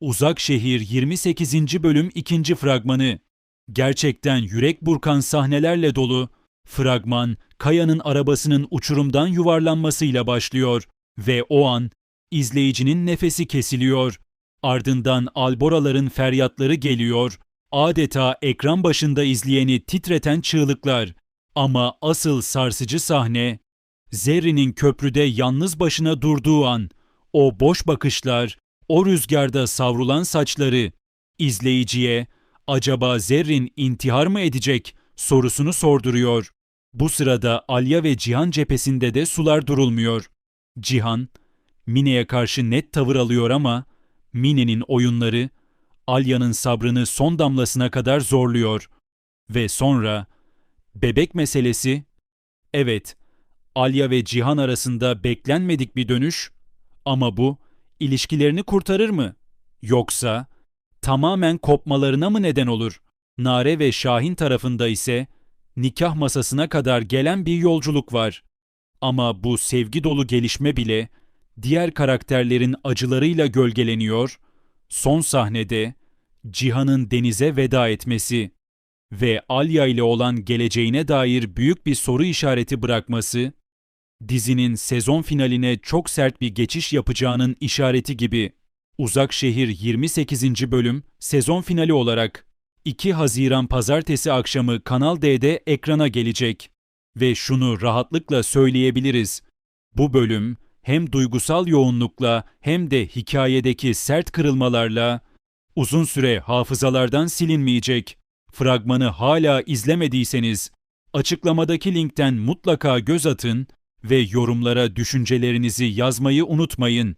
Uzak Şehir 28. bölüm 2. fragmanı. Gerçekten yürek burkan sahnelerle dolu. Fragman, Kaya'nın arabasının uçurumdan yuvarlanmasıyla başlıyor ve o an izleyicinin nefesi kesiliyor. Ardından alboraların feryatları geliyor. Adeta ekran başında izleyeni titreten çığlıklar. Ama asıl sarsıcı sahne Zerrin'in köprüde yalnız başına durduğu an, o boş bakışlar, o rüzgarda savrulan saçları, izleyiciye acaba Zerrin intihar mı edecek sorusunu sorduruyor. Bu sırada Alya ve Cihan cephesinde de sular durulmuyor. Cihan, Mine'ye karşı net tavır alıyor ama Mine'nin oyunları Alya'nın sabrını son damlasına kadar zorluyor. Ve sonra bebek meselesi, evet Alya ve Cihan arasında beklenmedik bir dönüş ama bu ilişkilerini kurtarır mı? Yoksa tamamen kopmalarına mı neden olur? Nare ve Şahin tarafında ise nikah masasına kadar gelen bir yolculuk var. Ama bu sevgi dolu gelişme bile diğer karakterlerin acılarıyla gölgeleniyor. Son sahnede Cihan'ın denize veda etmesi ve Alya ile olan geleceğine dair büyük bir soru işareti bırakması dizinin sezon finaline çok sert bir geçiş yapacağının işareti gibi. Uzak Şehir 28. bölüm sezon finali olarak 2 Haziran pazartesi akşamı Kanal D'de ekrana gelecek. Ve şunu rahatlıkla söyleyebiliriz. Bu bölüm hem duygusal yoğunlukla hem de hikayedeki sert kırılmalarla uzun süre hafızalardan silinmeyecek. Fragmanı hala izlemediyseniz açıklamadaki linkten mutlaka göz atın ve yorumlara düşüncelerinizi yazmayı unutmayın.